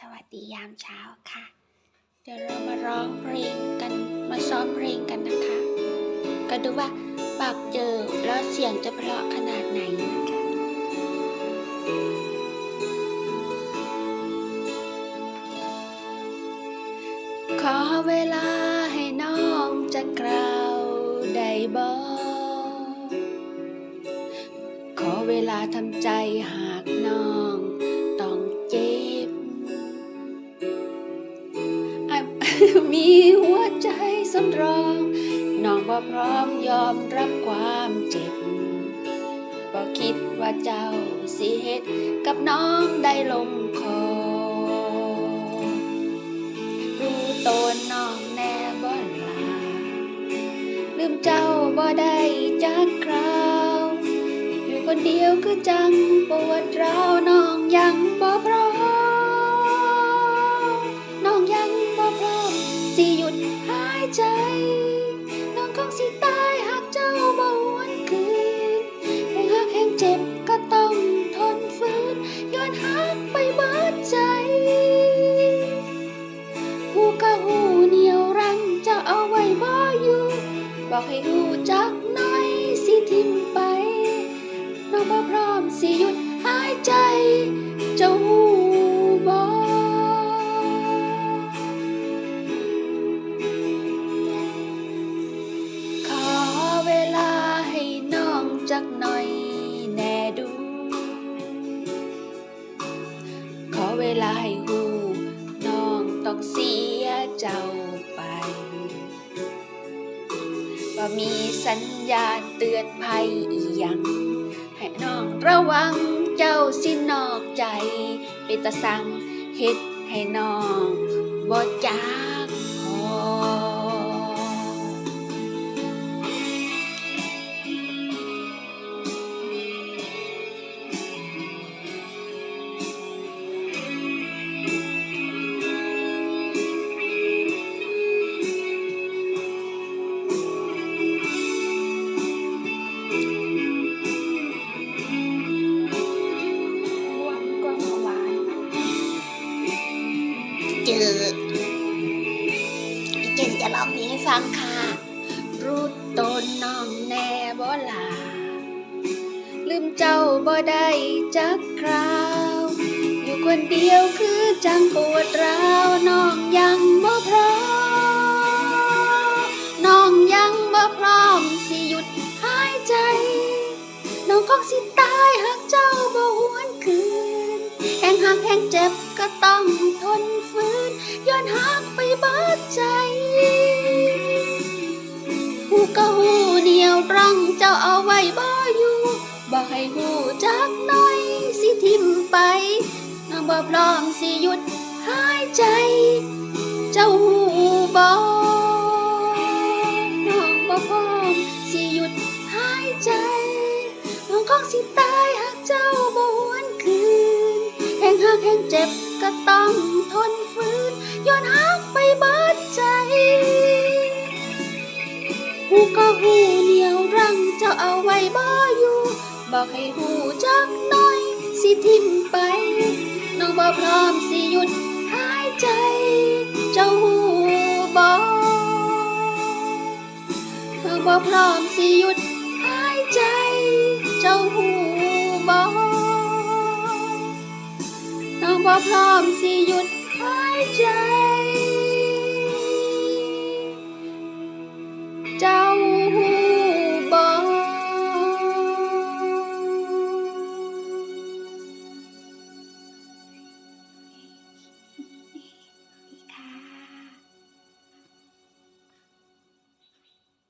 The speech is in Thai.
สวัสดียามเช้าค่ะ เดี๋ยวเรามาร้องเพลงกัน มาซ้อมเพลงกันนะคะ ก็ดูว่าปากเจอแล้วเสียงจะเพราะขนาดไหนนะคะขอเวลาให้น้องจะกล่าวได้บอกขอเวลาทำใจหากน้อง มีหัวใจสำรองน้องบ่พร้อมยอมรับความเจ็บบ่คิดว่าเจ้าสิเฮ็ดกับน้องได้ลงคอ รู้ตนน้องแน่บ่ลาลืมเจ้าบ่ได้จักคราว อยู่คนเดียวคือจังปวดร้าวน้องยัง น้องคงสิตายหากเจ้าบ่หวนคืนแห่งหักแห่งเจ็บก็ต้องทนฝืนย้อนหักไปเบิดใจหูก็หูเหนียวรังจะเอาไว้บ่อยู่ บอกให้หูจักน่อยสิทิมไป น้องบ่พร้อมสิหยุดหายใจ เจ้าหู มีสัญญาณเตือนภัยอีหยังให้น้องระวังเจ้าสินอกใจ เป็นตะสังเฮ็ดให้น้องบ่จ้า จออีเจนจะร้องเพลงให้ฟังค่ะ รู้ตนน้องแน่บ่ลา ลืมเจ้าบ่ได้จักคราว อยู่คนเดียวคือจังปวดร้าวน้องยังบ่พร้อมน้องยังบ่พร้อมสิหยุดหายใจ น้องคงสิตายหากเจ้าบ่หวนคืนแห่งหักแห่งเจ็บ ตั้งเจ้าเอาไว้บ่อยู่บอกให้หูจักหน่อยสิทิมไปน้องบ่พร้อมสิหยุดหายใจ เจ้าหูบ่น้องบ่พร้อมสิหยุดหายใจน้องคงสิตายหากเจ้าบ่หวนคืนแห่งหักแห่งเจ็บก็ต้องทนฝืนย้อนหักไปเบิดใจหูก็หูนี เอาไว้บ่อยู่ บอกให้หูจักหน่อย สิทิมไป น้องบ่พร้อมสิหยุดหายใจ เจ้าหูบ่น้องบ่พร้อมสิหยุดหายใจ เจ้าหูบ่น้องบ่พร้อมสิหยุดหายใจ